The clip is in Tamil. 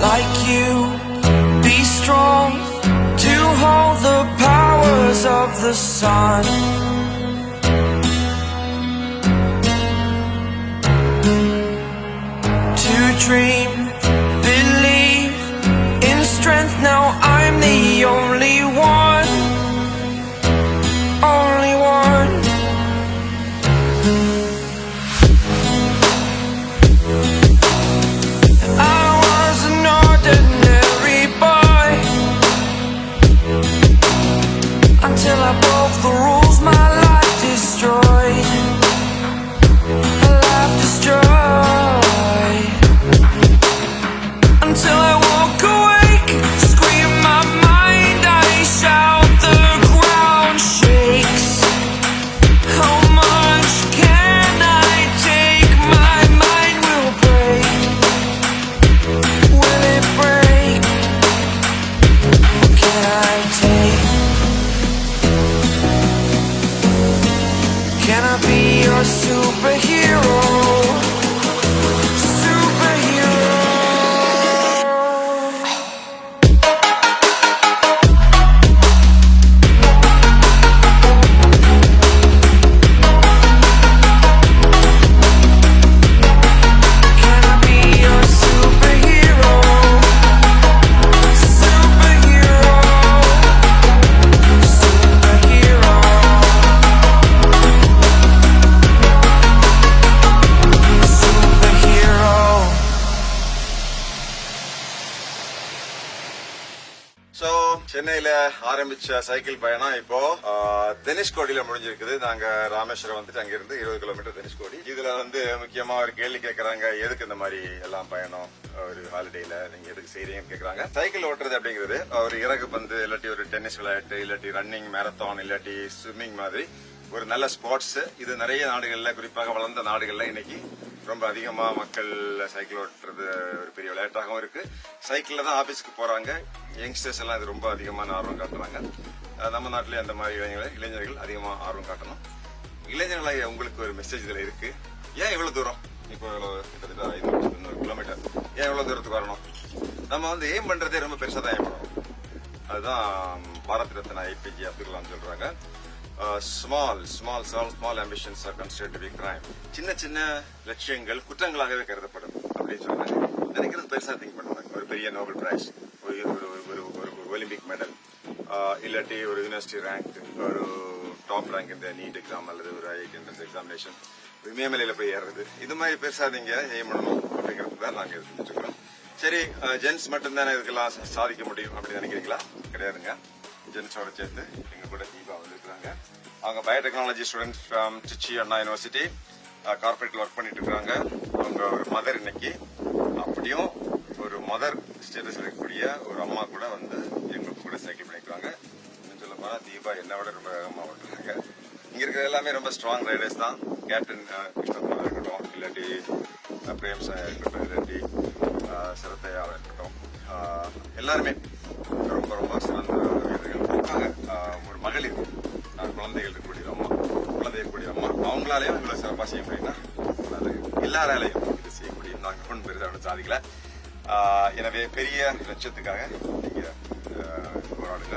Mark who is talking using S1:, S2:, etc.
S1: like you. Be strong to hold the powers of the sun. To dream, you're a superhero.
S2: சென்னையில ஆரம்பிச்ச சைக்கிள் பயணம் இப்போ தனுஷ்கோடியில முடிஞ்சிருக்குது. நாங்க ராமேஸ்வரம் வந்துட்டு அங்கிருந்து இருபது கிலோமீட்டர் தனுஷ்கோடி இதுல வந்து முக்கியமா ஒரு கேள்வி கேட்கறாங்க எதுக்கு இந்த மாதிரி எல்லாம் பயணம்? ஒரு ஹாலிடேல நீங்க எதுக்கு செய்றீங்கன்னு கேக்குறாங்க. சைக்கிள் ஓட்டுறது அப்படிங்கிறது ஒரு இறகு பந்து இல்லாட்டி ஒரு டென்னிஸ் விளையாட்டு இல்லாட்டி ரன்னிங் மேரத்தான் இல்லாட்டி ஸ்விம்மிங் மாதிரி ஒரு நல்ல ஸ்போர்ட்ஸ் இது நிறைய நாடுகள்ல குறிப்பாக வளர்ந்த நாடுகள்ல இன்னைக்கு ரொம்ப அதிகமா மக்கள் சைக்கிள் ஓட்டுறது ஒரு பெரிய விளையாட்டாகவும் இருக்கு. சைக்கிள்ல தான் ஆபீஸ்க்கு போறாங்க. யங்ஸ்டர்ஸ் எல்லாம் இது ரொம்ப அதிகமான ஆர்வம் காட்டுறாங்க. நம்ம நாட்டிலே அந்த மாதிரி இளைஞர்கள் இளைஞர்கள் அதிகமா ஆர்வம் காட்டணும். இளைஞர்களாக உங்களுக்கு ஒரு மெசேஜ் இதுல இருக்கு. ஏன் இவ்வளவு தூரம்? இப்போ இவ்வளவு கிட்டத்தட்ட கிலோமீட்டர். ஏன் இவ்வளவு தூரத்துக்கு வரணும்? நம்ம வந்து ஏம் பண்றதே ரொம்ப பெருசா தான் ஏம் பண்ணணும் அதுதான் பாரத் ரத்னா ஏபிஜே அப்துல் கலாம் சொல்றாங்க. Small small small small ambitions are consider to be crime சின்ன சின்ன லட்சியங்கள் குற்றங்களாகவே கருதப்படும் அப்படின்னு சொல்றாங்க. நினைக்கிறது பெருசா திங்க் பண்ணுவாங்க ஒரு பெரிய நோபல் பிரைஸ் ஒரு ஒரு ஒரு ஒரு ஒலிம்பிக் மெடல் uh, இல்லாட்டி ஒரு யூனிவர்சிட்டி ரேங்க் ஒரு டாப் ரேங்க் இந்த நீட் எக்ஸாம் அல்லது ஒரு ஐஐடி என்ட்ரன்ஸ் எக்ஸாமினேஷன் இமயமலையில போய் ஏறுறது. இது மாதிரி பெருசா நீங்க எய்ம் பண்ணணும் அப்படிங்கிறது தான் நாங்க செஞ்சுட்டு இருக்கோம் சரி uh, ஜென்ஸ் மட்டும்தானே இதுக்கெல்லாம் சாதிக்க முடியும் அப்படின்னு நினைக்கிறீங்களா? கிடையாதுங்க. ஜென்ஸோட சேர்த்து எங்கள் கூட தீபா வந்துருக்குறாங்க அவங்க பயோடெக்னாலஜி ஸ்டூடெண்ட் ஃப்ரம் சிச்சி அண்ணா யூனிவர்சிட்டி கார்பரேட்டில் ஒர்க் பண்ணிட்டு இருக்காங்க. அவங்க ஒரு மதர் இன்னைக்கு. அப்படியும் ஒரு மதர் ஸ்டேட்டஸ் இருக்கக்கூடிய ஒரு அம்மா கூட வந்து எங்களுக்கு கூட சைக்கிள் பண்ணிக்கிறாங்க. சொல்ல போனால் தீபா என்னை விட ரொம்ப வேகமாக ஓட்டுறாங்க. இங்கே இருக்கிற எல்லாமே ரொம்ப ஸ்ட்ராங் ரைடர்ஸ் தான். கேப்டன் கிருஷ்ணகுமார் இருக்கட்டும் இல்லாட்டி பிரேம் சார் இருக்கட்டும் இல்லாட்டி அஹ், இருக்கட்டும் எல்லாருமே ரொம்ப ரொம்ப சிறந்த வீரர்கள். இருக்காங்க ஒரு மகளிர் அஹ், குழந்தைகள் இருக்கக்கூடிய அம்மா குழந்தை இருக்கக்கூடிய அம்மா அவங்களாலேயும் இவ்வளோ சிறப்பாக செய்ய முடியும்னா அது எல்லாராலையும் இது செய்ய முடியும் நாங்கள் ஒன்றும் பெரிதாக சாதிக்கல எனவே பெரிய லட்சத்துக்காக நீங்கள் போராடுங்க.